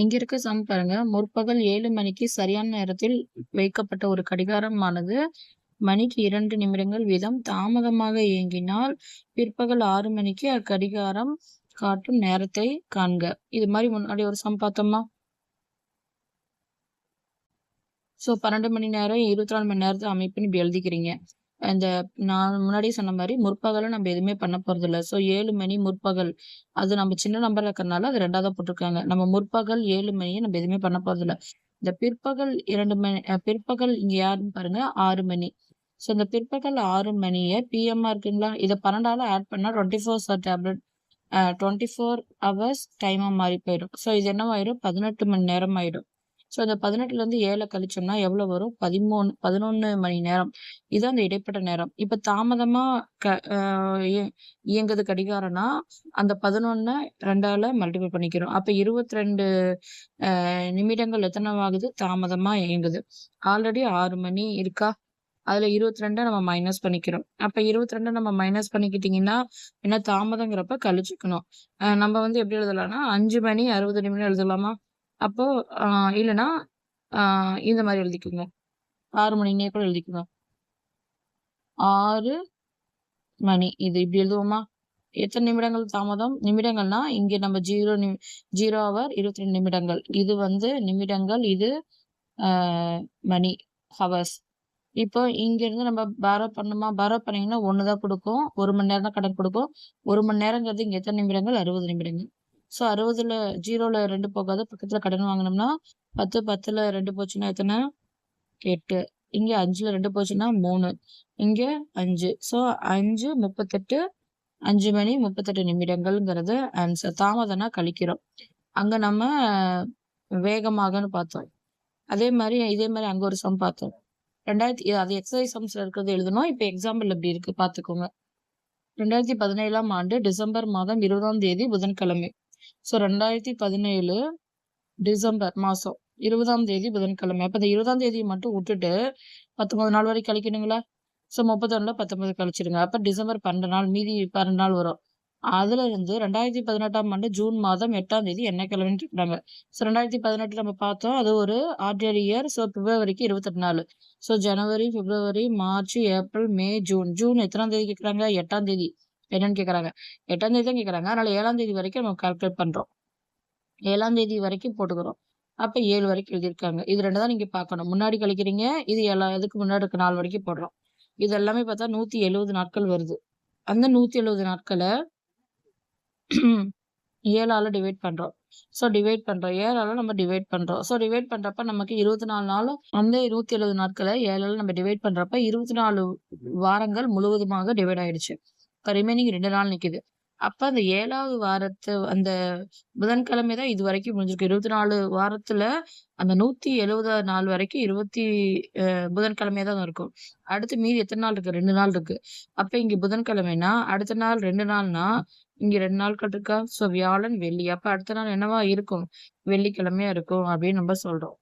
இங்க இருக்க சம் பாருங்க. முற்பகல் ஏழு மணிக்கு சரியான நேரத்தில் வைக்கப்பட்ட ஒரு கடிகாரமானது மணிக்கு இரண்டு நிமிடங்கள் வீதம் தாமதமாக இயங்கினால், பிற்பகல் ஆறு மணிக்கு அக்கடிகாரம் காட்டும் நேரத்தை காண்க. இது மாதிரி முன்னாடி ஒரு சம் பார்த்தோமா? ஸோ 12 மணி நேரம், 24 மணி நேரத்தை அமைப்புன்னு இப்படி எழுதிக்கிறீங்க. அந்த நான் முன்னாடியே சொன்ன மாதிரி முற்பகலும் நம்ம எதுவுமே பண்ண போறதில்ல. ஸோ ஏழு மணி முற்பகல். அது நம்ம சின்ன நம்பர்ல இருக்கறனால அது ரெண்டாவது போட்டிருக்காங்க நம்ம முற்பகல் ஏழு மணியை நம்ம எதுவுமே பண்ண போறதில்ல. இந்த பிற்பகல் இரண்டு மணி பிற்பகல் இங்க யாருன்னு பாருங்க ஆறு மணி. ஸோ இந்த பிற்பகல் ஆறு மணியை பிஎம்மா இருக்குங்களா? இதை 12ஆல ஆட் பண்ணா 24 hour tablet twenty four hours டைமா மாறி போயிடும். ஸோ இது என்னவாயிரும் 18 மணி நேரம் ஆயிடும். ஸோ இந்த 18லருந்து 7 கழிச்சோம்னா எவ்வளோ வரும்? 13 11 மணி நேரம். இதுதான் அந்த இடைப்பட்ட நேரம். இப்ப தாமதமா க இயங்குது கடிகாரம்னா, அந்த 11 2ஆல மல்டிபிள் பண்ணிக்கிறோம். அப்ப 22 அ நிமிடங்கள் எத்தனவாகுது? தாமதமா இயங்குது. ஆல்ரெடி ஆறு மணி இருக்கா? அதுல 22 நம்ம மைனஸ் பண்ணிக்கிறோம். அப்ப 22 நம்ம மைனஸ் பண்ணிக்கிட்டிங்கன்னா என்ன தாமதங்கிறப்ப கழிச்சுக்கணும். நம்ம வந்து எப்படி எழுதலாம்னா, அஞ்சு மணி 60 நிமிடம் எழுதலாமா? அப்போ இல்லைன்னா இந்த மாதிரி எழுதிக்கோங்க. 6 மணின்னே கூட எழுதிக்கோங்க. ஆறு மணி. இது இப்படி எழுதுவோமா? எத்தனை நிமிடங்கள் தாமதம்? நிமிடங்கள்னா, இங்கே நம்ம ஜீரோ நிமி ஜீரோ ஹவர் 22 நிமிடங்கள். இது வந்து நிமிடங்கள். இது மணி. ஹவர்ஸ். இப்போ இங்கேருந்து நம்ம பாரோ பண்ணணுமா? பாரோ பண்ணீங்கன்னா ஒன்று தான் கொடுக்கும் ஒரு மணி நேரம் தான் கடன் கொடுக்கும் ஒரு மணி நேரங்கிறது இங்கே எத்தனை நிமிடங்கள்? 60 நிமிடங்கள். ஸோ 60ல 0ல 2 போகாது. பக்கத்துல கடன் வாங்கினோம்னா பத்து பத்துல ரெண்டு போச்சுன்னா எத்தனை எட்டு இங்க 5ல 2 போச்சுன்னா மூணு இங்க அஞ்சு ஸோ 5 38 5 மணி 38 நிமிடங்கள்ங்கிறது ஆன்சர். தாமதம்னா கழிக்கிறோம். அங்க நம்ம வேகமாகன்னு பார்த்தோம். அதே மாதிரி இதே மாதிரி அங்க ஒரு சம் பார்த்தோம். 2000 அது எக்ஸசைஸ் சம்ஸ்ல இருக்கிறது எழுதணும். இப்ப எக்ஸாம்பிள் எப்படி இருக்கு பார்த்துக்கோங்க. 2017ஆம் ஆண்டு டிசம்பர் மாதம் 20ஆம் தேதி புதன்கிழமை. ஸோ ரெண்டாயிரத்தி பதினேழு டிசம்பர் மாதம் இருபதாம் தேதி புதன்கிழமை. அப்போ இந்த இருபதாம் தேதியை மட்டும் விட்டுட்டு பத்தொம்பது நாள் வரைக்கும் கழிக்கணுங்களா? ஸோ முப்பத்தொன்னில் பத்தொம்பது கழிச்சிடுங்க. அப்போ டிசம்பர் பன்னெண்டு நாள் மீதி பன்னெண்டு நாள் வரும். அதுல இருந்து ரெண்டாயிரத்தி பதினெட்டாம் ஆண்டு ஜூன் மாதம் எட்டாம் தேதி என்ன கிழமைன்னு இருக்கிறாங்க ஸோ ரெண்டாயிரத்தி பதினெட்டு நம்ம பார்த்தோம் அது ஒரு ஆர்டினரி இயர். ஸோ பிப்ரவரிக்கு இருபத்தெட்டு நாள். ஸோ ஜனவரி பிப்ரவரி March April May June. June எத்தனாம் தேதி கேட்குறாங்க? எட்டாம் தேதி. என்னன்னு கேட்குறாங்க எட்டாம் தேதி தான் கேட்குறாங்க அதனால ஏழாம் தேதி வரைக்கும் நம்ம கால்குலேட் பண்றோம். 7ஆம் தேதி வரைக்கும் போட்டுக்கிறோம். அப்போ ஏழு வரைக்கும் எழுதியிருக்காங்க. இது ரெண்டு தான் நீங்க பார்க்கணும். முன்னாடி கழிக்கிறீங்க. இது எல்லா இதுக்கு முன்னாடி இருக்க நாலு வரைக்கும் போடுறோம். இது எல்லாமே பார்த்தா 170 நாட்கள் வருது. அந்த நூற்றி எழுபது நாட்களை ஏழால் டிவைட் பண்றோம். ஸோ டிவைட் பண்றோம். 7ஆல நம்ம டிவைட் பண்றோம். ஸோ டிவைட் பண்ணுறப்ப நமக்கு 24 நாளும் அந்த இருபத்தி எழுபது நாட்களை ஏழால் நம்ம டிவைட் பண்றப்ப 24 வாரங்கள் முழுவதுமாக டிவைட் ஆயிடுச்சு. இப்போ ரிமைனிங் ரெண்டு நாள் நிக்குது. அப்ப அந்த ஏழாவது வாரத்து அந்த புதன்கிழமை தான் இதுவரைக்கும் முடிஞ்சிருக்கு. 24 வாரத்துல அந்த 170 நாள் வரைக்கும் 20 அ புதன்கிழமையா தான் இருக்கும். அடுத்து மீதி எத்தனை நாள் இருக்கு? ரெண்டு நாள் இருக்கு. அப்ப இங்க புதன்கிழமைனா அடுத்த நாள் ரெண்டு நாள்னா, இங்க ரெண்டு நாட்கள் இருக்கா? ஸோ வியாழன், வெள்ளி. அப்ப அடுத்த நாள் என்னவா இருக்கும்? வெள்ளிக்கிழமையா இருக்கும் அப்படின்னு நம்ம சொல்றோம்.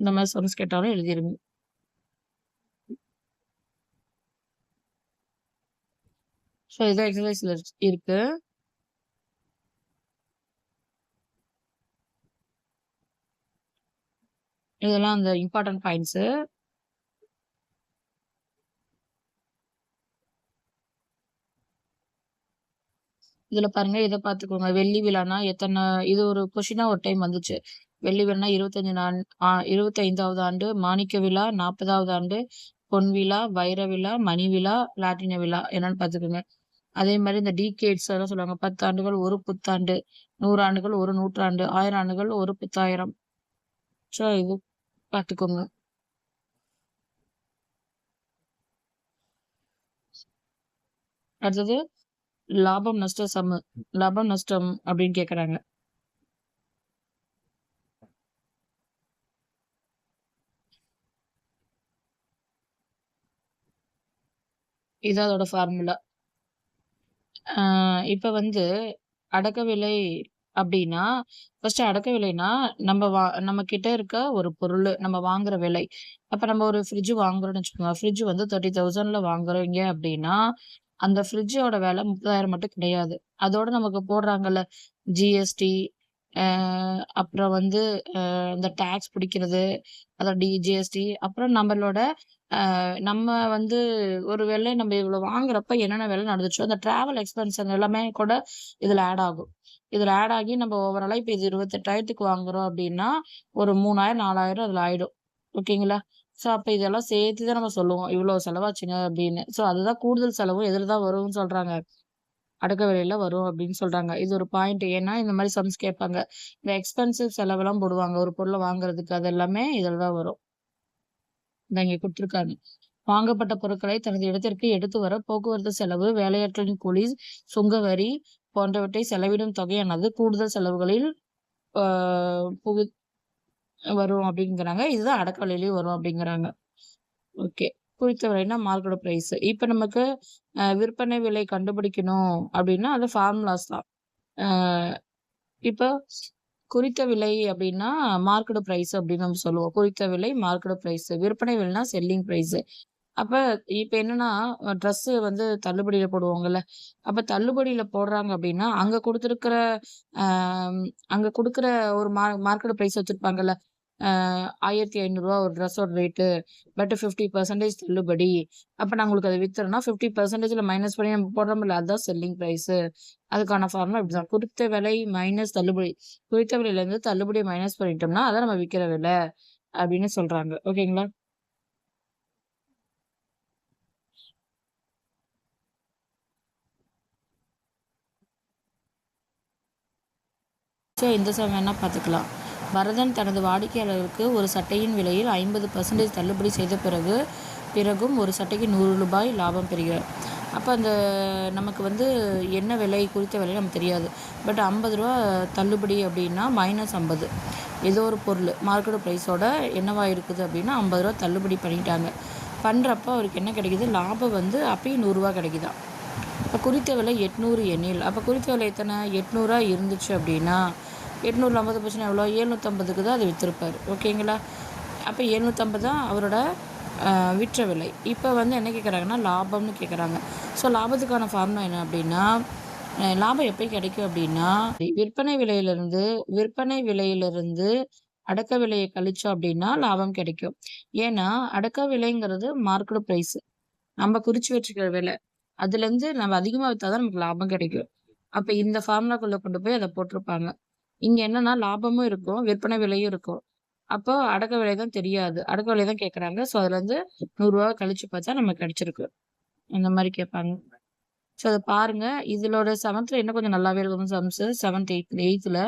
இந்த மாதிரி சம்ஸ் கேட்டாலும் எழுதிருங்க. ஸோ இதான் எக்ஸர்சைஸ்ல இருக்கு. இதெல்லாம் அந்த இம்பார்ட்டன்ட் பாயிண்ட்ஸு. இதுல பாருங்க இத பார்த்துக்கோங்க. வெள்ளி விழானா எத்தனை இது ஒரு கொஷினாக ஒரு டைம் வந்துச்சு. வெள்ளி விழான்னா 25 நான் இருபத்தைந்தாவது ஆண்டு, மாணிக்க விழா 40வது ஆண்டு, பொன் விழா, வைர விழா, மணி விழா, லாட்டின விழா என்னன்னு பார்த்துக்கோங்க. அதே மாதிரி இந்த டிகேட்ஸ் அதெல்லாம் சொல்லுவாங்க. 10 ஆண்டுகள், ஒரு புத்தாண்டு, நூறு ஆண்டுகள், ஒரு நூற்றாண்டு, ஆயிரம் ஆண்டுகள், ஒரு பத்தாயிரம் ஸோ இது பார்த்துக்கோங்க. அடுத்தது லாபம், நஷ்ட சம லாபம், நஷ்டம் அப்படின்னு கேட்குறாங்க இது அதோட ஃபார்முலா. இப்போ வந்து அடக்க விலை அப்படின்னா ஃபர்ஸ்ட்டு அடக்க விலைன்னா, நம்ம வா நம்ம கிட்ட இருக்க ஒரு பொருள் நம்ம வாங்குற விலை. அப்போ நம்ம ஒரு ஃப்ரிட்ஜ் வாங்குறோம்னு வச்சுக்கோங்க. ஃப்ரிட்ஜ் வந்து 30,000ல வாங்குறீங்க அப்படின்னா அந்த ஃப்ரிட்ஜோட விலை 30,000 மட்டும் கிடையாது. அதோட நமக்கு போடுறாங்கல்ல, ஜிஎஸ்டி, அப்புறம் வந்து இந்த டேக்ஸ் பிடிக்கிறது, அதான் டிஜிஎஸ்டி அப்புறம் நம்மளோட நம்ம வந்து ஒரு வேலை நம்ம இவ்வளோ வாங்குறப்ப என்னென்ன வேலை நடந்துச்சோ, அந்த ட்ராவல் எக்ஸ்பென்ஸ் எல்லாமே கூட இதில் ஆட் ஆகும். இதில் ஆட் ஆகி நம்ம ஓவராலாக இப்போ இது 28,000க்கு வாங்குறோம் அப்படின்னா ஒரு மூணாயிரம் நாலாயிரம் அதில் ஆயிடும். ஓகேங்களா? ஸோ அப்போ இதெல்லாம் சேர்த்து தான் நம்ம சொல்லுவோம். இவ்வளோ செலவாச்சுங்க அப்படின்னு. ஸோ அதுதான் கூடுதல் செலவு எதில் தான் வரும்னு சொல்கிறாங்க அடக்க விலையில வரும் அப்படின்னு சொல்றாங்க. இது ஒரு பாயிண்ட். ஏன்னா இந்த மாதிரி சம்ஸ் கேட்பாங்க. இந்த எக்ஸ்பென்சிவ் செலவெல்லாம் போடுவாங்க. ஒரு பொருளை வாங்குறதுக்கு அது எல்லாமே இதில் தான் வரும். இந்த இங்க குடுத்துருக்காங்க. வாங்கப்பட்ட பொருட்களை தனது இடத்திற்கு எடுத்து வர போக்குவரத்து செலவு, வேலையாட்களின் கூலி, சுங்க வரி போன்றவற்றை செலவிடும் தொகையானது கூடுதல் செலவுகளில் புகு வரும் அப்படிங்கிறாங்க. இதுதான் அடக்க வரும் அப்படிங்கிறாங்க. ஓகே. குறித்த விலைனா மார்க்கெட் பிரைஸ். இப்ப நமக்கு விற்பனை விலை கண்டுபிடிக்கணும் அப்படின்னா, அது ஃபார்முலாஸ் தான். இப்போ குறித்த விலை அப்படின்னா, மார்க்கெட் ப்ரைஸ் அப்படின்னு நம்ம சொல்லுவோம். குறித்த விலை மார்க்கெட் ப்ரைஸ் விற்பனை விலைனா செல்லிங் ப்ரைஸ் அப்ப இப்ப என்னன்னா, ட்ரெஸ் வந்து தள்ளுபடியில போடுவாங்கல்ல. அப்ப தள்ளுபடியில போடுறாங்க அப்படின்னா, அங்க கொடுத்துருக்குற அங்கே அங்க ஒரு மா மார்க்கெட் ப்ரைஸ் வச்சிருப்பாங்கல்ல. ஆயிரத்தி ஐநூறுரூவா ஒரு ட்ரெஸ்ஸோட ரேட்டு. பட் 50% தள்ளுபடி. அப்போ நான் உங்களுக்கு அத வித்தேன்னா 50%ல மைனஸ் பண்ணி நம்ம போடுறோம்ல, அதுதான் செல்லிங் ப்ரைஸு அதுக்கான ஃபார்முலா இப்படிதான். குறித்த விலை மைனஸ் தள்ளுபடி. குறித்த விலையிலேருந்து தள்ளுபடி மைனஸ் பண்ணிட்டோம்னா, அதை நம்ம விற்கிற விலை அப்படின்னு சொல்கிறாங்க ஓகேங்களா? இந்த சம் வேணால் பார்த்துக்கலாம். பரதன் தனது வாடிக்கையாளருக்கு ஒரு சட்டையின் விலையில் 50% தள்ளுபடி செய்த பிறகு பிறகும் ஒரு சட்டைக்கு நூறு ரூபாய் லாபம் பெறுகிறார். அப்போ அந்த நமக்கு வந்து என்ன விலை குறித்த விலை நமக்கு தெரியாது. பட் ஐம்பது ரூபா தள்ளுபடி அப்படின்னா -50 ஏதோ ஒரு பொருள் மார்க்கெட் ப்ரைஸோட என்னவாக இருக்குது அப்படின்னா ஐம்பது ரூபா தள்ளுபடி பண்ணிட்டாங்க. பண்ணுறப்ப அவருக்கு என்ன கிடைக்குது? லாபம் வந்து அப்பயும் நூறுரூவா கிடைக்குதான் இப்போ குறித்த விலை எட்நூறு எண்ணில் அப்போ குறித்த விலை எத்தனை எட்நூறுரூவா இருந்துச்சு அப்படின்னா, 800ல 50 போச்சுன்னா எவ்வளோ? 750க்கு தான் அத விற்றுருப்பார் ஓகேங்களா? அப்போ எழுநூற்றம்பது தான் அவரோட விற்ற விலை. இப்போ வந்து என்ன கேட்குறாங்கன்னா, லாபம்னு கேட்குறாங்க. ஸோ லாபத்துக்கான ஃபார்முலா என்ன அப்படின்னா, லாபம் எப்போ கிடைக்கும் அப்படின்னா, விற்பனை விலையிலிருந்து விற்பனை விலையிலிருந்து அடக்க விலையை கழிச்சோம் அப்படின்னா லாபம் கிடைக்கும். ஏன்னா, அடக்க விலைங்கிறது மார்க்கெட் ப்ரைஸ் நம்ம குறிச்சு வச்சுக்கிற விலை. அதுலேருந்து நம்ம அதிகமாக விற்றா தான் நமக்கு லாபம் கிடைக்கும். அப்போ இந்த ஃபார்முலாக்குள்ளே கொண்டு போய் அதை போட்டிருப்பாங்க. இங்க என்னன்னா லாபமும் இருக்கும், விற்பனை விலையும் இருக்கும். அப்போ அடக்க விலை தான் தெரியாது. அடக்க விலை தான் கேட்குறாங்க. ஸோ அதுலேருந்து நூறுரூவா கழிச்சு பார்த்தா நமக்கு கிடைச்சிருக்கு. இந்த மாதிரி கேட்பாங்க. ஸோ அத பாருங்க. இதோட 7த்ல இன்னும் கொஞ்சம் நல்லாவே இருக்கும் சம்ஸ். 7த், 8த் 8த்ல.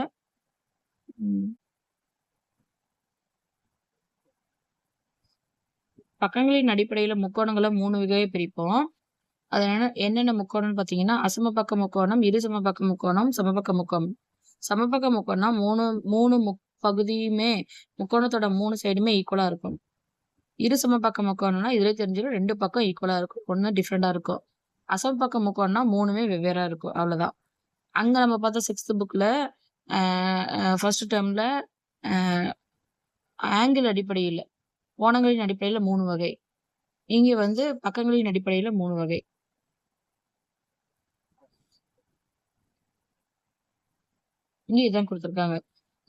பக்கங்களின் அடிப்படையில முக்கோணங்களை மூணு வகையை பிரிப்போம். அது என்ன என்னென்ன முக்கோணம்னு பார்த்தீங்கன்னா, அசமபக்க முக்கோணம், இரு சமபக்க முக்கோணம், சமபக்க முக்கோணம். சமபக்க முக்கோணம்னா 3 3 முக் பகுதியுமே முக்கோணத்தோட மூணு சைடுமே ஈக்குவலா இருக்கும். இரு சமபக்க முக்கோணம்னா இதுலயே தெரிஞ்சிரும் 2 பக்கம் ஈக்குவலா இருக்கும். ஒன்று டிஃப்ரெண்டாக இருக்கும். அசமபக்க முக்கோணம்னா மூணுமே வெவ்வேறா இருக்கும். அவ்வளோதான். அங்க நம்ம பார்த்தா சிக்ஸ்த் புக்ல ஃபர்ஸ்ட் டெர்ம்ல ஆங்கிள் அடிப்படையில் ஓணங்களின் அடிப்படையில் மூணு வகை. இங்கே வந்து பக்கங்களின் அடிப்படையில் மூணு வகை. இங்க இதான் குடுத்துருக்காங்க.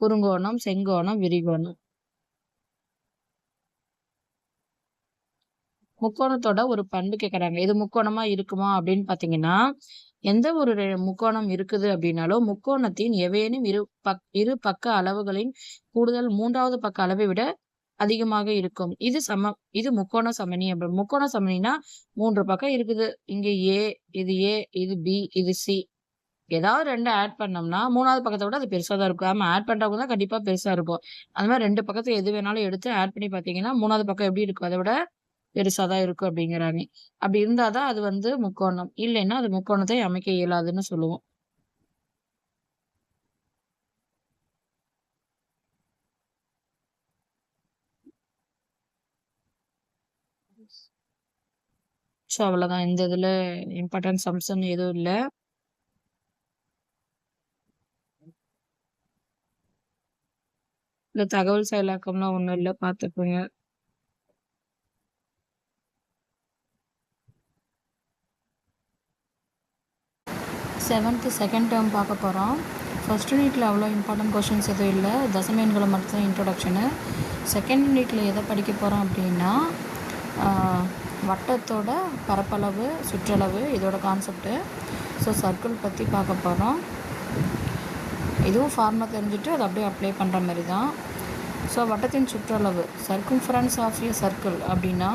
குறுங்கோணம், செங்கோணம், விரிகோணம். முக்கோணத்தோட ஒரு பண்பு கேட்குறாங்க. இது முக்கோணமா இருக்குமா அப்படின்னு பார்த்தீங்கன்னா, எந்த ஒரு முக்கோணம் இருக்குது அப்படின்னாலும், முக்கோணத்தின் எவையேனும் இரு பக் இரு பக்க அளவுகளின் கூடுதல் மூன்றாவது பக்க அளவை விட அதிகமாக இருக்கும். இது சம இது முக்கோண சமணி அப்படி முக்கோண சமணினா மூன்று பக்கம் இருக்குது. இங்க ஏ, இது ஏ, இது பி, இது சி. ஏதாவது ரெண்டு ஆட் பண்ணோம்னா மூணாவது பக்கத்தை விட அது பெருசாக தான் இருக்கும். ஆமா ஆட் பண்ணுறவங்க தான் கண்டிப்பாக பெருசாக இருக்கும். அந்த மாதிரி ரெண்டு பக்கத்தை எது வேணாலும் எடுத்து ஆட் பண்ணி பார்த்தீங்கன்னா, மூணாவது பக்கம் எப்படி இருக்கும்? அதை விட பெருசாக தான் இருக்கும் அப்படிங்கிறாங்க. அப்படி இருந்தால் தான் அது வந்து முக்கோணம். இல்லைன்னா அது முக்கோணத்தை அமைக்க இயலாதுன்னு சொல்லுவோம். ஸோ அவ்வளோதான். இந்த இதில் இம்பார்ட்டன்ட் சம்ஸ்ன்னு எதுவும் இல்லை இந்த தகவல் செயலாக்கம்லாம் ஒன்றும் இல்லை பார்த்துக்கோங்க. செவன்த்து செகண்ட் டேர்ம் பார்க்க போகிறோம் ஃபஸ்ட் யூனிட்டில் அவ்வளோ இம்பார்ட்டன்ட் கொஷின்ஸ் எதுவும் இல்லை. தசம எண்களை மட்டும் தான் இன்ட்ரொடக்ஷனு செகண்ட் யூனிட்டில் எதை படிக்க போகிறோம் அப்படின்னா வட்டத்தோட பரப்பளவு சுற்றளவு இதோட கான்செப்ட்டு ஸோ சர்க்கிள் பற்றி பார்க்க போகிறோம் இதுவும் ஃபார்மாக தெரிஞ்சுட்டு அதை அப்படியே அப்ளை பண்ணுற மாதிரி தான் ஸோ வட்டத்தின் சுற்றளவு சர்க்கும்ஃபரன்ஸ் ஆஃப் ஏ சர்க்கிள் அப்படின்னா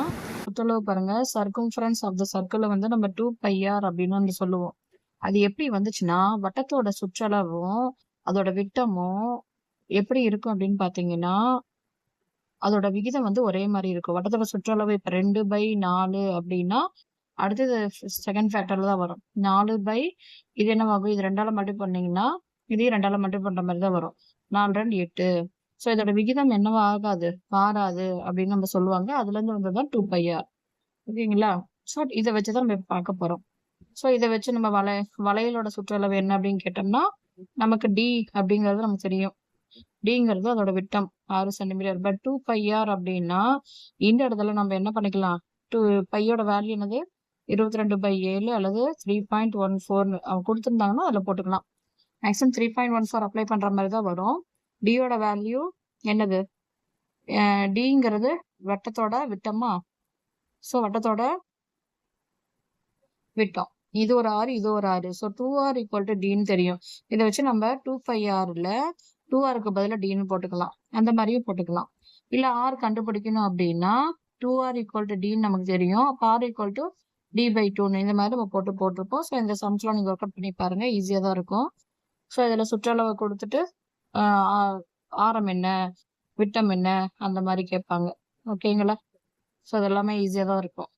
சுற்றளவு பாருங்கள் சர்க்கும்ஃபரன்ஸ் ஆஃப் த சர்க்கிளை வந்து நம்ம டூ பையார் அப்படின்னு வந்து சொல்லுவோம். அது எப்படி வந்துச்சுன்னா வட்டத்தோட சுற்றளவும் அதோட விட்டமும் எப்படி இருக்கும் அப்படின்னு பார்த்தீங்கன்னா அதோட விகிதம் வந்து ஒரே மாதிரி இருக்கும். வட்டத்தோட சுற்றளவு இப்போ ரெண்டு பை நாலு அப்படின்னா அடுத்தது செகண்ட் ஃபேக்டரில் தான் வரும். நாலு பை இது என்னவாகும்? இது ரெண்டால் மட்டும் பண்ணீங்கன்னா இதையும் ரெண்டால மட்டும் பண்ற மாதிரி தான் வரும். நாலு ரெண்டு எட்டு. ஸோ இதோட விகிதம் என்னவா ஆகாது மாறாது அப்படின்னு நம்ம சொல்லுவாங்க. அதுல இருந்து வந்தது தான் டூ பையார் ஓகேங்களா? ஸோ இதை வச்சு தான் நம்ம பார்க்க போறோம். ஸோ இதை வச்சு நம்ம வளை வளையலோட சுற்றளவு என்ன அப்படின்னு கேட்டோம்னா நமக்கு டி அப்படிங்கிறது நமக்கு தெரியும். டிங்கிறது அதோட விட்டம் ஆறு சென்டிமீட்டர் பட் டூ பையார் அப்படின்னா இந்த இடத்துல நம்ம என்ன பண்ணிக்கலாம்? டூ பையோட வேல்யூ என்னது? இருபத்தி ரெண்டு பை ஏழு அல்லது த்ரீ பாயிண்ட் ஒன் ஃபோர் அவங்க கொடுத்துருந்தாங்கன்னா அதில் போட்டுக்கலாம். Maximum three point one four apply பண்ணுற மாதிரி தான் வரும் டியோட வேல்யூ என்னது? டிங்கிறது வட்டத்தோட விட்டமா? ஸோ வட்டத்தோட விட்டம். இது ஒரு ஆறு இது ஒரு ஆறு. So two R equal to டின்னு தெரியும். இதை வச்சு நம்ம டூ ஃபைவ் ஆறில் டூ ஆருக்கு பதிலாக டின்னு போட்டுக்கலாம். அந்த மாதிரியும் போட்டுக்கலாம். இல்லை ஆர் கண்டுபிடிக்கணும் அப்படின்னா டூ ஆர் ஈக்குவல் டு டின்னு நமக்கு தெரியும். அப்போ R equal to T by டூன்னு இந்த மாதிரி நம்ம போட்டு போட்டிருப்போம். ஸோ இந்த சம்ஸ்லாம் நீங்கள் ஒர்க் அவுட் பண்ணி பாருங்கள் ஈஸியாக தான் இருக்கும். ஸோ இதில் சுற்றளவை கொடுத்துட்டு ஆரம் என்ன விட்டம் என்ன அந்த மாதிரி கேட்பாங்க. ஓகேங்களா ஸோ அது எல்லாமே ஈஸியாக தான் இருக்கும்.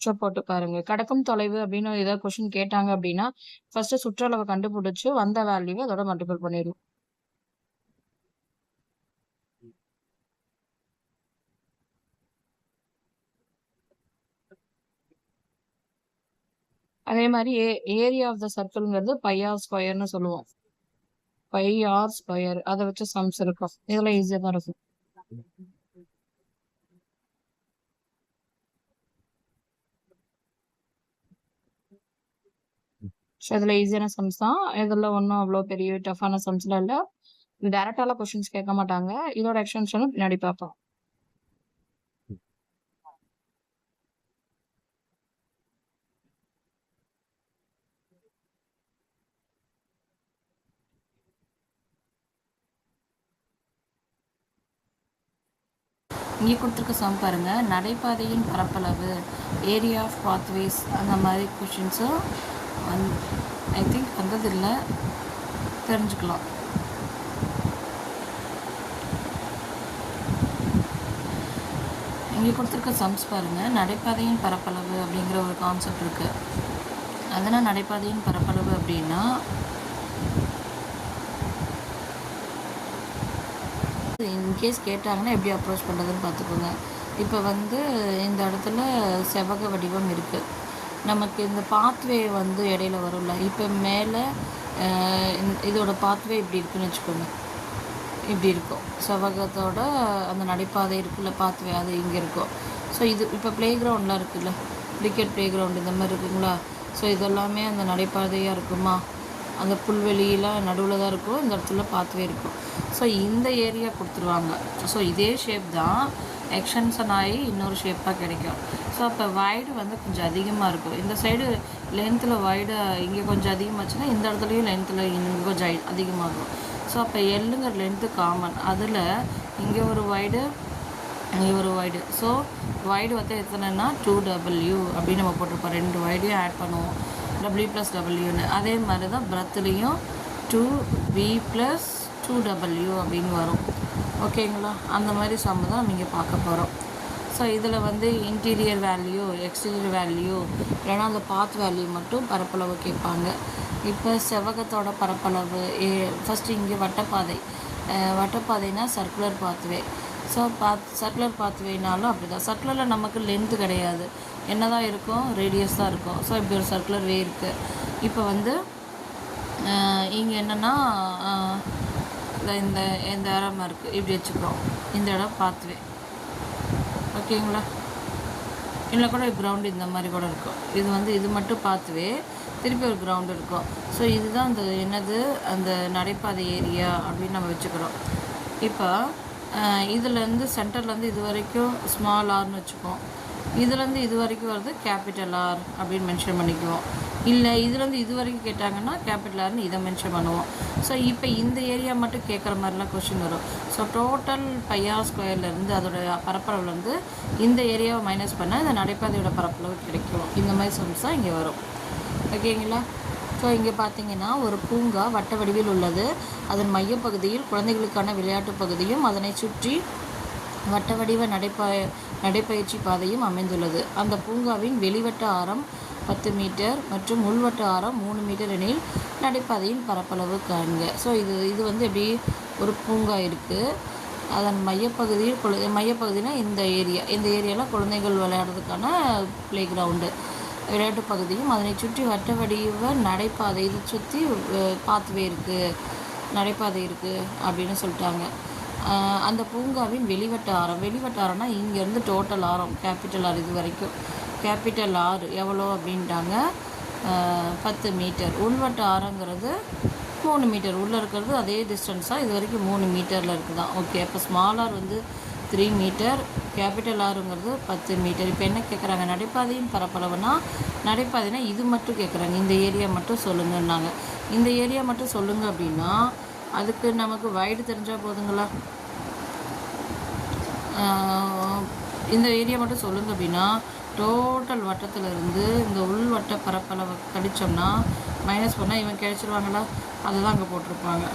ஸோ போட்டு பாருங்க. கடக்கும் தொலைவு அப்படின்னு ஏதாவது கொஸ்டின் கேட்டாங்க அப்படின்னா ஃபர்ஸ்ட் சுற்றளவை கண்டுபிடிச்சு வந்த வேல்யூவை அதோட மல்டிபிள் பண்ணிடுவோம் அதே மாதிரி ஏ ஏரியா ஆஃப் த சர்க்கிள்ங்கிறது பை ஆர் ஸ்கொயர்னு சொல்லுவோம். Pi R square. அதை வச்சு சம்ஸ் இருக்கும். இதெல்லாம் ஈஸியாக தான் இருக்கும். ஸோ இதில் ஈஸியான சம்ஸ் தான். இதில் ஒன்றும் அவ்வளோ பெரிய டஃப்பான சம்ஸ்லாம் இல்லை. இது கொஷின்ஸ் கேட்க மாட்டாங்க. இதோட எக்ஸ்டென்ஷனும் பின்னாடி பார்ப்போம். இங்கே கொடுத்துருக்க சம் பாருங்கள் நடைபாதையின் பரப்பளவு ஏரியா ஆஃப் பாத்வேஸ் அந்த மாதிரி கொஷின்ஸும் வந் ஐ திங்க் வந்ததில்லை. தெரிஞ்சுக்கலாம். இங்கே கொடுத்துருக்க சம்ஸ் பாருங்க. நடைபாதையின் பரப்பளவு அப்படிங்கிற ஒரு கான்செப்ட் இருக்குது அதனால் நடைபாதையின் பரப்பளவு அப்படின்னா இன்கேஸ் கேட்டாங்கன்னா எப்படி அப்ரோச் பண்ணுறதுன்னு பார்த்துக்கோங்க. இப்போ வந்து இந்த இடத்துல செவ்வக வடிவம் இருக்குது நமக்கு இந்த பாத்வே வந்து இடையில வரும்ல. இப்போ மேலே இதோட பாத்வே இப்படி இருக்குன்னு வச்சுக்கோங்க. இப்படி இருக்கும். செவ்வகத்தோட அந்த நடைபாதை இருக்குல்ல பாத்வே அது இங்கே இருக்கும். ஸோ இது இப்போ ப்ளே கிரவுண்ட்லாம் இருக்குல்ல. கிரிக்கெட் ப்ளே கிரவுண்ட் இந்த மாதிரி இருக்குங்களா? ஸோ இதெல்லாமே அந்த நடைபாதையாக இருக்குமா? அந்த புல்வெளியெலாம் நடுவில் தான் இருக்கும். இந்த இடத்துல பாத்வே இருக்கும். ஸோ இந்த ஏரியா கொடுத்துருவாங்க. ஸோ இதே ஷேப் தான் எக்ஷன்ஸன் ஆகி இன்னொரு ஷேப்பாக கிடைக்கும். ஸோ அப்போ வைடு வந்து கொஞ்சம் அதிகமாக இருக்கும். இந்த சைடு லென்த்தில் வைடு இங்கே கொஞ்சம் அதிகமாச்சுன்னா இந்த இடத்துலையும் லென்த்தில் இங்கே கொஞ்சம் ஐ- அதிகமாகும் ஸோ அப்போ எல்லுங்கிற லென்த்து காமன் அதில் இங்கே ஒரு வைடு இங்கே ஒரு வைடு ஸோ வைடு வந்து எத்தனைன்னா டூ டபிள்யூ அப்படின்னு நம்ம போட்டிருப்போம். ரெண்டு வைடையும் ஆட் பண்ணுவோம். டபிள்யூ ப்ளஸ் டபிள்யூன்னு அதே மாதிரி தான் பிரத்துலேயும் two B plus two W அப்படின்னு வரும். ஓகேங்களா அந்த மாதிரி சம் தான் நீங்கள் பார்க்க போகிறோம் ஸோ இதில் வந்து இன்டீரியர் வேல்யூ எக்ஸ்டீரியர் வேல்யூ இல்லைன்னா அந்த பாத் வேல்யூ மட்டும் பரப்பளவு கேட்பாங்க. இப்போ செவ்வகத்தோட பரப்பளவு ஏ ஃபஸ்ட்டு இங்கே வட்டப்பாதை. வட்டப்பாதைன்னா வட்டப்பாதைனா circular pathway so path circular பாத்வேனாலும் அப்படி தான் சர்க்குலரில் நமக்கு லென்த்து கிடையாது. என்ன தான் இருக்கும்? ரேடியஸ் தான் இருக்கும். ஸோ இப்படி ஒரு சர்க்குலர் வே இருக்குது இப்போ வந்து இங்கே என்னென்னா இந்த இந்த இடம் இருக்குது இப்படி வச்சுக்கிறோம் இந்த இடம் பாத்வே ஓகேங்களா? இல்லை கூட கிரவுண்டு இந்த மாதிரி கூட இருக்கும். இது வந்து இது மட்டும் பார்த்துவே திருப்பி ஒரு கிரவுண்டு இருக்கும். ஸோ இதுதான் அந்த என்னது? அந்த நடைபாதை ஏரியா அப்படின்னு நம்ம வச்சுக்கிறோம். இப்போ இதுலேருந்து சென்டர்லேருந்து இது வரைக்கும் ஸ்மால் ஆர்னு வச்சுப்போம். இதுலேருந்து இது வரைக்கும் வருது கேபிட்டல் ஆர் அப்படின்னு மென்ஷன் பண்ணிக்குவோம். இல்லை இதுலேருந்து இது வரைக்கும் கேட்டாங்கன்னா கேபிட்டல் ஆர்னு இதை மென்ஷன் பண்ணுவோம். ஸோ இப்போ இந்த ஏரியா மட்டும் கேட்குற மாதிரிலாம் கொஷின் வரும். ஸோ டோட்டல் பையார் ஸ்கொயர்லேருந்து அதோடய பரப்பளவுலேருந்து இந்த ஏரியாவை மைனஸ் பண்ணால் இந்த நடைபாதையோட பரப்பளவு கிடைக்கும். இந்த மாதிரி சம்ஸ் தான் இங்கே வரும். ஓகேங்களா ஸோ இங்கே பார்த்தீங்கன்னா ஒரு பூங்கா வட்ட வடிவில் உள்ளது. அதன் மையப்பகுதியில் குழந்தைகளுக்கான விளையாட்டு பகுதியும் அதனை சுற்றி வட்ட வடிவ நடைபா நடைப்பயிற்சி பாதையும் அமைந்துள்ளது. அந்த பூங்காவின் வெளிவட்ட ஆரம் பத்து மீட்டர் மற்றும் உள்வட்ட ஆரம் மூணு மீட்டர் எனில் நடைபாதையின் பரப்பளவு காண்க. ஸோ இது இது வந்து எப்படி ஒரு பூங்கா இருக்குது அதன் மையப்பகுதியில் குழ மையப்பகுதினா இந்த ஏரியா. இந்த ஏரியாவில் குழந்தைகள் விளையாடுறதுக்கான ப்ளே கிரவுண்டு விளையாட்டு பகுதியும் அதனை சுற்றி வட்ட வடிவ நடைபாதை இதை சுற்றி பாத்வே இருக்குது நடைபாதை இருக்குது அப்படின்னு சொல்லிட்டாங்க. அந்த பூங்காவின் வெளிவட்ட வெளிவட்டாரம்னா வெளிவட்ட இங்கேருந்து டோட்டல் ஆரம் கேபிட்டல் ஆறு இது வரைக்கும். கேபிட்டல் ஆறு எவ்வளோ அப்படின்ட்டாங்க? பத்து மீட்டர் உள்வட்ட ஆரங்கிறது மூணு மீட்டர் உள்ளே இருக்கிறது அதே டிஸ்டன்ஸாக இது வரைக்கும் மூணு மீட்டரில் இருக்குதான் ஓகே அப்போ ஸ்மால் ஆர் வந்து த்ரீ மீட்டர் கேபிட்டல் ஆறுங்கிறது பத்து மீட்டர் இப்போ என்ன கேட்குறாங்க நடைபாதையின் பரப்பளவுனா நடைபாதைனா இது மட்டும் கேட்குறாங்க இந்த ஏரியா மட்டும் சொல்லுங்கன்னாங்க. இந்த ஏரியா மட்டும் சொல்லுங்கள் அப்படின்னா அதுக்கு நமக்கு வைடு தெரிஞ்சால் போதுங்களா? இந்த ஏரியா மட்டும் சொல்லுங்க அப்படின்னா டோட்டல் வட்டத்திலிருந்து இந்த உள் வட்ட பரப்பளவை கடித்தோம்னா மைனஸ் பண்ணால் இவன் கிடைச்சிருவாங்களா அதுதான் அங்கே போட்டிருப்பாங்க.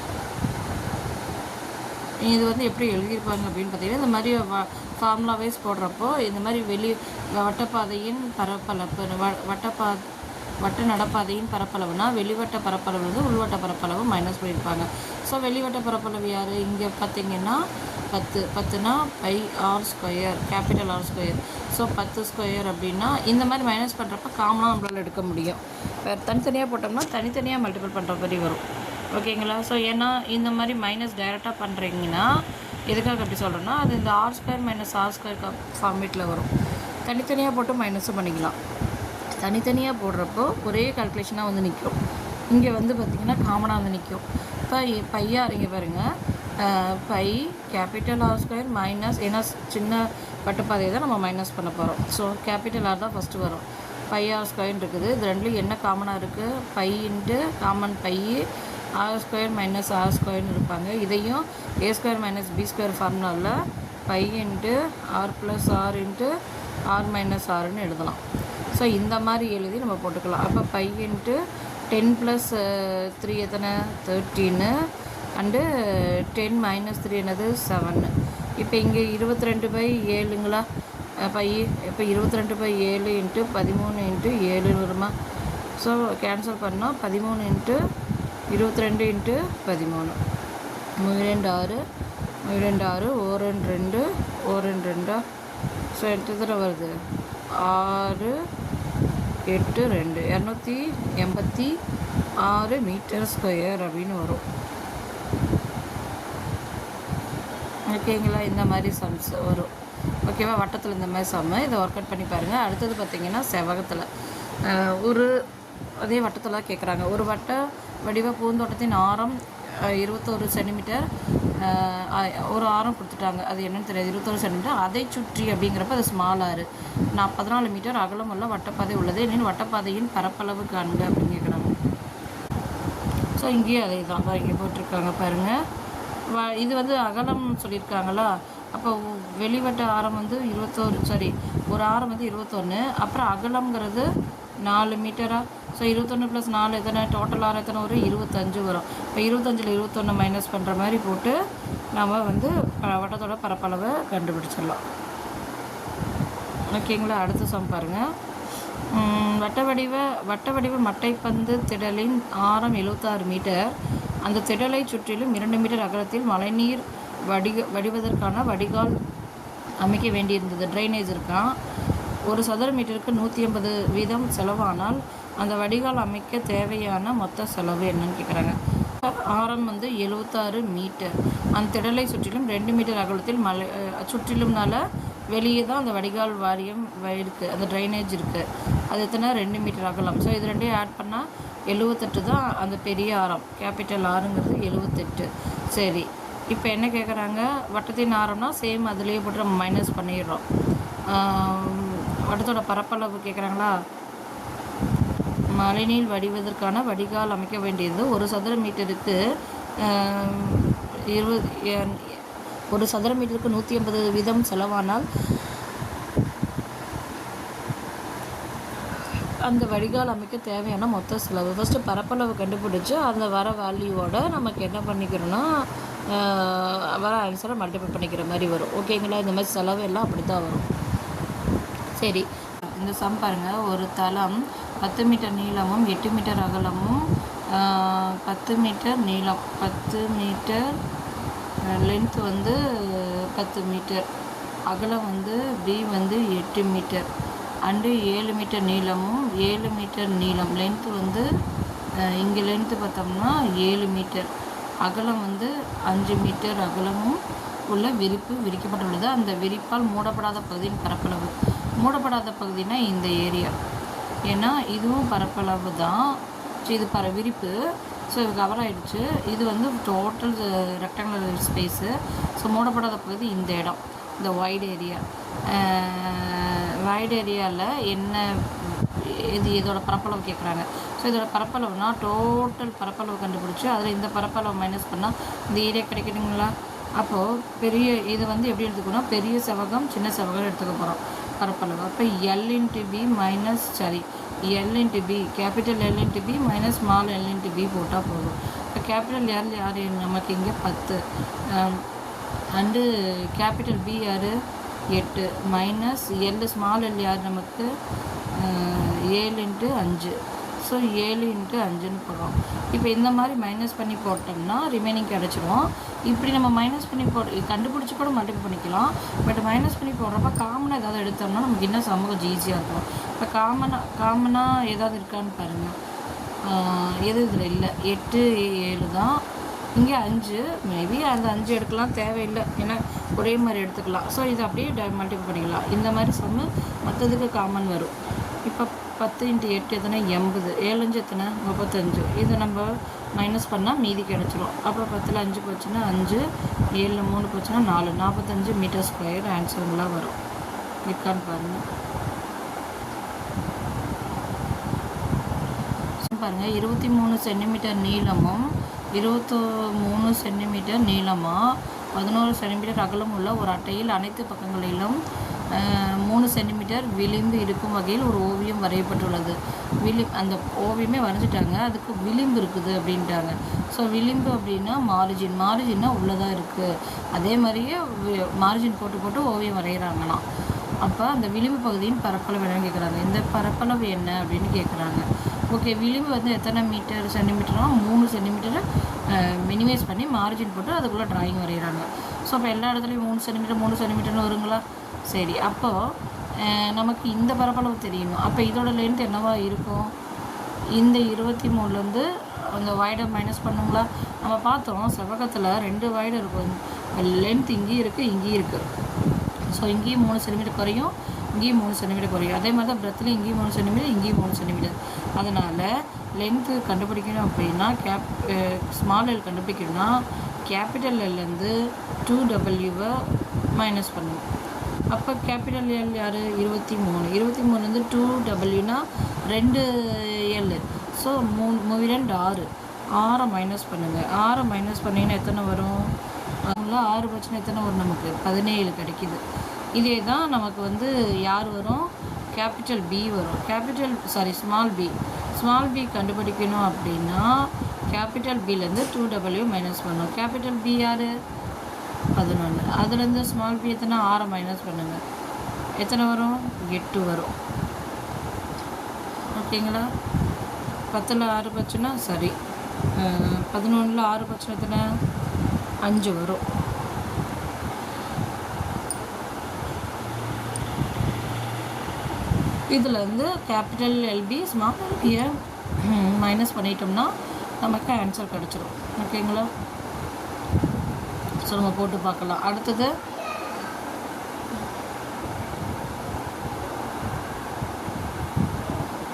இது வந்து எப்படி எழுதியிருப்பாங்க அப்படின்னு பார்த்தீங்கன்னா இந்த மாதிரி ஃபார்முலா வைஸ் போடுறப்போ இந்த மாதிரி வெளி வட்டப்பாதையின் பரப்பளப்பு வட்டப்பா வட்ட நடப்பாதையின் பரப்பளவுனா வெளிவட்ட பரப்பளவு வந்து உள்வட்ட பரப்பளவு மைனஸ் பண்ணியிருப்பாங்க ஸோ வெளிவட்ட பரப்பளவு யார்? இங்கே பார்த்தீங்கன்னா பத்து. பத்துனா pi R square capital R square so பத்து ஸ்கொயர் அப்படின்னா இந்த மாதிரி மைனஸ் பண்ணுறப்ப காமனாக நம்மளால் எடுக்க முடியும். வேறு தனித்தனியாக போட்டோம்னா தனித்தனியாக மல்டிபிள் பண்ணுற மாதிரி வரும். ஓகேங்களா ஸோ ஏன்னா இந்த மாதிரி மைனஸ் டைரெக்டாக பண்ணுறீங்கன்னா எதுக்காக அப்படி சொல்கிறோன்னா அது இந்த R square minus R square ஃபார்மேட்டில் வரும். தனித்தனியாக போட்டு மைனஸும் பண்ணிக்கலாம். தனித்தனியாக போடுறப்போ ஒரே கால்குலேஷனாக வந்து நிற்கும் இங்கே வந்து பார்த்திங்கன்னா காமனாக வந்து நிற்கும் இப்போ பையாக இங்கே பாருங்கள் pi capital R square minus ஏன்னா சின்ன வட்டப்பாதையை தான் நம்ம மைனஸ் பண்ண போகிறோம் ஸோ கேபிட்டல் ஆர் தான் ஃபஸ்ட்டு வரும். பை ஆர் ஸ்கொயர் இருக்குது. இது ரெண்டுலேயும் என்ன காமனாக இருக்குது pi into common pi R square minus R ஸ்கொயர்னு இருப்பாங்க. இதையும் A square minus B square ஃபார்முலாவில் pi into R plus R into R minus ஆர்னு எழுதலாம். ஸோ இந்த மாதிரி எழுதி நம்ம போட்டுக்கலாம். அப்போ pi into ten plus three எத்தனை? தேர்ட்டின்னு அண்டு டென் மைனஸ் த்ரீ என்னது? செவன்னு இப்போ இங்கே இருபத்தி ரெண்டு பை ஏழுங்களா பை இப்போ இருபத்தி ரெண்டு பை ஏழு இன்ட்டு பதிமூணு இன்ட்டு ஏழுன்னு வருமா ஸோ கேன்சல் பண்ணால் பதிமூணு இன்ட்டு இருபத்தி ரெண்டு இன்ட்டு பதிமூணு. மூணு ரெண்டு ஆறு மூணு ரெண்டு ஆறு ஓ ரெண்டு ரெண்டு ஓ ரெண்டு? ரெண்டா ஸோ எட்டு தடவை வருது? ஆறு எட்டு ரெண்டு. இரநூத்தி எண்பத்தி ஆறு மீட்டர் ஸ்கொயர் அப்படின்னு வரும். ஓகேங்களா இந்த மாதிரி சம்ஸ் வரும். ஓகேவா வட்டத்தில் இந்த மாதிரி சம்மு இதை ஒர்க் அவுட் பண்ணி பாருங்கள் அடுத்தது பார்த்திங்கன்னா செவகத்தில் ஒரு அதே வட்டத்தில் கேட்குறாங்க ஒரு வட்ட வடிவ பூந்தோட்டத்தின் ஆரம் இருபத்தோரு சென்டிமீட்டர் ஒரு ஆரம் கொடுத்துட்டாங்க. அது என்னென்னு தெரியாது. இருபத்தோரு சென்டிமீட்டர் அதை சுற்றி அப்படிங்கிறப்ப அது ஸ்மால் ஆறு. நான் பதினாலு மீட்டர் அகலம் உள்ள வட்டப்பாதை உள்ளது. என்னென்னு வட்டப்பாதையின் பரப்பளவு காண்க அப்படின்னு கேட்குறாங்க ஸோ இங்கேயும் அதே தான் இங்கே போட்டிருக்காங்க பாருங்கள் இது வந்து அகலம் சொல்லியிருக்காங்களா? அப்போ வெளிவட்ட ஆரம் வந்து இருபத்தோரு சாரி ஒரு ஆரம் வந்து இருபத்தொன்று அப்புறம் அகலம்ங்கிறது நாலு மீட்டராக ஸோ இருபத்தொன்று ப்ளஸ் நாலு எத்தனை? டோட்டல் எத்தனை? ஒரு இருபத்தஞ்சு வரும். இப்போ இருபத்தஞ்சில் இருபத்தொன்று மைனஸ் பண்ணுற மாதிரி போட்டு நம்ம வந்து ப- வட்டத்தோட பரப்பளவை கண்டுபிடிச்சிடலாம். ஓகேங்களா அடுத்த சம் பாருங்கள் வட்ட வடிவ வட்ட வடிவ மட்டைப்பந்து திடலின் ஆரம் எழுபத்தாறு மீட்டர். அந்த திடலை சுற்றிலும் இரண்டு மீட்டர் அகலத்தில் மழைநீர் வடிக வடிவதற்கான வடிகால் அமைக்க வேண்டியிருந்தது. ட்ரைனேஜ் இருக்கான் ஒரு சதுர மீட்டருக்கு நூற்றி ஐம்பது வீதம் செலவானால் அந்த வடிகால் அமைக்க தேவையான மொத்த செலவு என்னன்னு கேட்குறாங்க ஆரம் வந்து எழுபத்தாறு மீட்டர். அந்த திடலை சுற்றிலும் ரெண்டு மீட்டர் அகலத்தில் மலை சுற்றிலும்னால வெளியே தான் அந்த வடிகால் வாரியம் இருக்குது அந்த ட்ரைனேஜ் இருக்குது அது எத்தனை? ரெண்டு மீட்டர் அகலம். ஸோ இது ரெண்டையும் ஆட் பண்ணால் எழுபத்தெட்டு தான் அந்த பெரிய ஆரம். கேபிட்டல் ஆறுங்கிறது எழுபத்தெட்டு சரி. இப்போ என்ன கேட்குறாங்க வட்டத்தின் ஆரம்னா சேம் அதுலேயே போட்டு நம்ம மைனஸ் பண்ணிடுறோம். வட்டத்தோட பரப்பளவு கேட்குறாங்களா மழைநீர் வடிவதற்கான வடிகால் அமைக்க வேண்டியது. ஒரு சதுர மீட்டருக்கு இருபது ஒரு சதுர மீட்டருக்கு நூற்றி ஐம்பது வீதம் செலவானால் அந்த வடிகால் அமைக்க தேவையான மொத்த செலவு. ஃபஸ்ட்டு பரப்பளவு கண்டுபிடிச்சி அந்த வர வேல்யூவோட நமக்கு என்ன பண்ணிக்கிறோன்னா வர ஆன்சரை மல்டிபிள் பண்ணிக்கிற மாதிரி வரும். ஓகேங்களா இந்த மாதிரி செலவு எல்லாம் அப்படி தான் வரும். சரி. இந்த சம் பாருங்கள் ஒரு தளம் பத்து மீட்டர் நீளமும் எட்டு மீட்டர் அகலமும் பத்து மீட்டர் நீளம். பத்து மீட்டர் லென்த் வந்து பத்து மீட்டர். அகலம் வந்து பி வந்து எட்டு மீட்டர். அண்டு ஏழு மீட்டர் நீளமும் ஏழு மீட்டர் நீளம். லென்த்து வந்து இங்கே லென்த்து பார்த்தோம்னா ஏழு மீட்டர். அகலம் வந்து அஞ்சு மீட்டர் அகலமும் உள்ள விரிப்பு விரிக்கப்பட்டுள்ளது. அந்த விரிப்பால் மூடப்படாத பகுதியின் பரப்பளவு. மூடப்படாத பகுதினா இந்த ஏரியா. ஏன்னா இதுவும் பரப்பளவு தான். ஸோ இது பர விரிப்பு ஸோ இது கவர் ஆகிடுச்சு இது வந்து டோட்டல் ரெக்டாங்குலர் ஸ்பேஸு ஸோ மூடப்படாத பகுதி இந்த இடம். இந்த வைடு ஏரியா வைட் ஏரியாவில் என்ன இது இதோட பரப்பளவு கேட்குறாங்க ஸோ இதோட பரப்பளவுனா டோட்டல் பரப்பளவு கண்டுபிடிச்சி அதில் இந்த பரப்பளவு மைனஸ் பண்ணால் இந்த ஏரியா கிடைக்குதுங்களா? அப்போது பெரிய இது வந்து எப்படி எடுத்துக்கணும் பெரிய செவகம் சின்ன செவகம் எடுத்துக்க போகிறோம் பரப்பளவு அப்போ L into B minus sorry L into B capital L into B minus small L into B போட்டால் போதும். இப்போ கேபிட்டல் எல் யார்? நமக்கு இங்கே பத்து. அண்டு கேபிட்டல் பி யார்? எட்டு. மைனஸ் எல் ஸ்மால் எல் யார் நமக்கு? ஏழு இன்ட்டு அஞ்சு. ஸோ ஏழு இன்ட்டு அஞ்சுன்னு போடுறோம். இப்போ இந்த மாதிரி மைனஸ் பண்ணி போட்டோம்னா ரிமைனிங் கிடச்சிரும். இப்படி நம்ம மைனஸ் பண்ணி போ கண்டுபிடிச்சி கூட மல்டிபிள் பண்ணிக்கலாம். பட் மைனஸ் பண்ணி போடுறப்ப காமனாக ஏதாவது எடுத்தோம்னா நமக்கு இன்னும் சமூகம் ஈஸியாக இருக்கும். இப்போ காமனாக காமனாக ஏதாவது இருக்கான்னு பாருங்கள் எது இதில் இல்லை? எட்டு ஏழு தான். இங்கே அஞ்சு மேபி அந்த அஞ்சு எடுக்கலாம். தேவையில்லை. ஏன்னா ஒரே மாதிரி எடுத்துக்கலாம். ஸோ இதை அப்படியே மல்டிபிள் பண்ணிக்கலாம். இந்த மாதிரி சம்மு மற்றதுக்கு காமன் வரும். இப்போ பத்து இன்ட்டு எட்டு எத்தனை எண்பது ஏழஞ்சு எத்தனை? முப்பத்தஞ்சு. இதை நம்ம மைனஸ் பண்ணால் மீதி கிடச்சிரும். அப்புறம் பத்தில் அஞ்சு போச்சுன்னா அஞ்சு ஏழில் மூணு போச்சுன்னா நாலு. நாற்பத்தஞ்சு மீட்டர் ஸ்கொயர் ஆன்சருங்களாக வரும். இருக்கான்னு பாருங்கள் பாருங்கள் இருபத்தி மூணு சென்டிமீட்டர் நீளமும் இருபத்தி மூணு சென்டிமீட்டர் நீளமாக பதினோரு சென்டிமீட்டர் அகலம் உள்ள ஒரு அட்டையில் அனைத்து பக்கங்களிலும் மூணு சென்டிமீட்டர் விளிம்பு இருக்கும் வகையில் ஒரு ஓவியம் வரையப்பட்டுள்ளது. விளி அந்த ஓவியமே வரைஞ்சிட்டாங்க. அதுக்கு விளிம்பு இருக்குது அப்படின்ட்டாங்க ஸோ விளிம்பு அப்படின்னா மார்ஜின் மார்ஜின்னா உள்ளதாக இருக்குது அதே மாதிரியே மார்ஜின் போட்டு போட்டு ஓவியம் வரைகிறாங்களாம். அப்போ அந்த விளிம்பு பகுதியின் பரப்பளவு என்னன்னு கேட்குறாங்க இந்த பரப்பளவு என்ன அப்படின்னு கேட்குறாங்க ஓகே விளிம்பு வந்து எத்தனை மீட்டர் சென்டிமீட்டர்னா மூணு சென்டிமீட்டரை மினிமைஸ் பண்ணி மார்ஜின் போட்டு அதுக்குள்ளே ட்ராயிங் வரைகிறாங்க. ஸோ அப்போ எல்லா இடத்துலையும் மூணு சென்டிமீட்டர் மூணு சென்டிமீட்டர்னு வருங்களா? சரி அப்போது நமக்கு இந்த பரப்பளவு தெரியணும் அப்போ இதோட லென்த் என்னவா இருக்கும்? இந்த இருபத்தி மூணுலேருந்து அந்த வைடை மைனஸ் பண்ணுங்களா? நம்ம பார்த்தோம் செவ்வகத்தில் ரெண்டு வைடு இருக்கும். லென்த் இங்கேயும் இருக்குது இங்கேயும் இருக்குது ஸோ இங்கேயும் மூணு சென்டிமீட்டர் குறையும் இங்கேயும் மூணு சென்டிமீட்டர் குறையும். அதே மாதிரி தான் பிரத்தில் இங்கேயும் மூணு சென்டிமீட்டர் இங்கேயும் மூணு சென்டிமீட்டர் அதனால் லென்த்து கண்டுபிடிக்கணும் அப்படின்னா கேப் ஸ்மால் எல் கண்டுபிடிக்கணும்னா கேபிட்டல் எல்லேருந்து டூ டபிள்யூவை மைனஸ் பண்ணணும். அப்போ கேபிட்டல் எல் யார்? இருபத்தி மூணு. இருபத்தி மூணுலேருந்து டூ டபுள்யூனா ரெண்டு எல் ஸோ மூணு மூவி ரெண்டு ஆறு ஆறை மைனஸ் பண்ணுங்கள் ஆறை மைனஸ் பண்ணிங்கன்னா எத்தனை வரும்? அதனால ஆறு பட்சம் எத்தனை வரும் நமக்கு? பதினேழு கிடைக்கிது. இதே தான் நமக்கு வந்து யார் வரும்? கேபிட்டல் பி வரும். Capital sorry small B small B கண்டுபிடிக்கணும் அப்படின்னா கேபிட்டல் பிலேருந்து டூ டபுள்யூ மைனஸ் பண்ணணும். கேபிட்டல் பி யார்? பதினொன்று அதுலேருந்து ஸ்மால் பி எத்தனை? ஆறை மைனஸ் பண்ணுங்கள் எத்தனை வரும்? எட்டு வரும். ஓகேங்களா பத்தில் ஆறு பட்சம்னா சரி. பதினொன்றில் ஆறு பட்சம் எத்தனை? அஞ்சு வரும். இதில் வந்து கேபிட்டல் எல்பி ஸ்மால் எல்பியை மைனஸ் பண்ணிட்டோம்னா நமக்கு ஆன்சர் கிடச்சிரும். ஓகேங்களா ஸோ நம்ம போட்டு பார்க்கலாம். அடுத்தது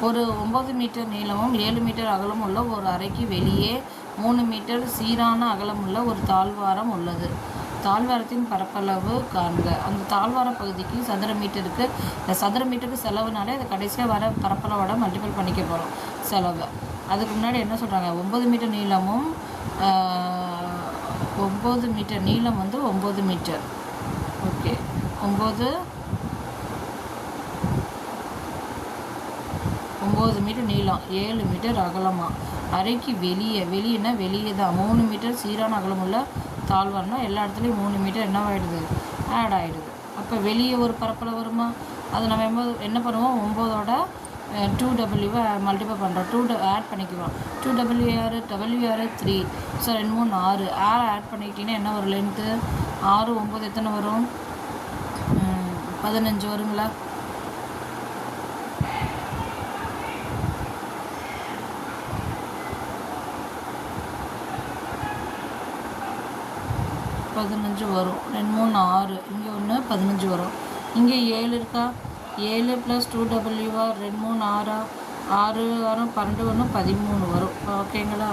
ஒரு ஒம்பது மீட்டர் நீளமும் ஏழு மீட்டர் அகலமும் உள்ள ஒரு அறைக்கு வெளியே மூணு மீட்டர் சீரான அகலம் உள்ள ஒரு தாழ்வாரம் உள்ளது. தாழ்வாரத்தின் பரப்பளவு காண்க. அந்த தாழ்வார பகுதிக்கு சதுர மீட்டருக்கு இந்த சதுர மீட்டருக்கு செலவுனாலே அது கடைசியாக வர பரப்பளவோட மல்டிபிள் பண்ணிக்க போகிறோம் செலவு. அதுக்கு முன்னாடி என்ன சொல்கிறாங்க ஒம்பது மீட்டர் நீளமும் ஒம்பது மீட்டர் நீளம் வந்து ஒம்பது மீட்டர். ஓகே. ஒம்பது ஒம்பது மீட்டர் நீளம் ஏழு மீட்டர் அகலமாக அறைக்கு வெளியே வெளியேனா வெளியே தான் மூணு மீட்டர் சீரான அகலமுள்ள தாழ்வார்னா எல்லா இடத்துலையும் மூணு மீட்டர் என்னவாயிடுது ஆட் ஆகிடுது அப்போ வெளியே ஒரு பரப்பளவு வருமா? அது நம்ம என்ன பண்ணுவோம்? ஒம்போதோட டூ டபிள்யூவை மல்டிபிள் பண்ணுறோம் டூ ஆட் பண்ணிக்குவோம் டூ டபிள்யூ ஆறு டபிள்யூ ஆறு த்ரீ ஸோ ரெண்டு மூணு ஆறு. ஆறு ஆட் பண்ணிக்கிட்டிங்கன்னா என்ன வரும்? லென்த்து ஆறு ஒம்பது எத்தனை வரும்? பதினஞ்சு வருங்களா? பதினஞ்சு வரும். ரெண்டு மூணு ஆறு. இங்கே ஒன்று பதினஞ்சு வரும். இங்கே ஏழு இருக்கா? ஏழு ப்ளஸ் டூ டபிள்யூவா ரெண்டு மூணு ஆறா ஆறு வரும் பன்னெண்டு வரும் பதிமூணு வரும். ஓகேங்களா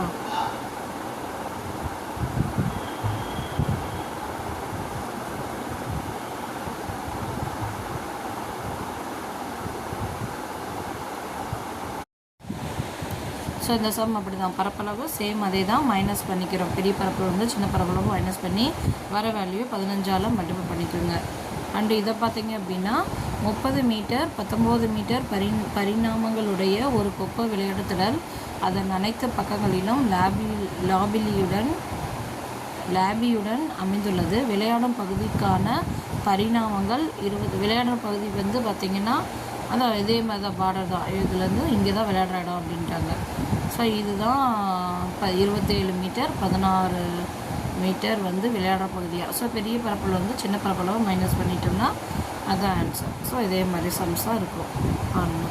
ஸோ இந்த சம் அப்படி தான் பரப்பளவு சேம் அதே தான் மைனஸ் பண்ணிக்கிறோம். பெரிய பரப்பளவு வந்து சின்ன பரப்பளவு மைனஸ் பண்ணி வர வேல்யூ பதினஞ்சால் மல்டிபிள் பண்ணிக்கோங்க. அண்டு இதை பார்த்தீங்க அப்படின்னா முப்பது மீட்டர் பத்தொம்போது மீட்டர் பரி பரிணாமங்களுடைய ஒரு கொப்ப விளையாட்டு அதன் அனைத்து பக்கங்களிலும் லாபி லாபிலியுடன் லேபியுடன் அமைந்துள்ளது. விளையாடும் பகுதிக்கான பரிணாமங்கள் இருபது விளையாடும் பகுதி வந்து பார்த்திங்கன்னா அதான் இதே மாதிரி தான் பார்டர் தான். இதுலேருந்து இங்கே தான் விளையாடுற இடம் அப்படின்ட்டாங்க ஸோ இதுதான் ப இருபத்தேழு மீட்டர் பதினாறு மீட்டர் வந்து விளையாடுற பகுதியாக ஸோ பெரிய பரப்பளவு வந்து சின்ன பரப்பளவு மைனஸ் பண்ணிட்டோம்னா அதுதான் ஆன்சர் ஸோ இதே மாதிரி சம்ஸாக இருக்கும். ஆமாம்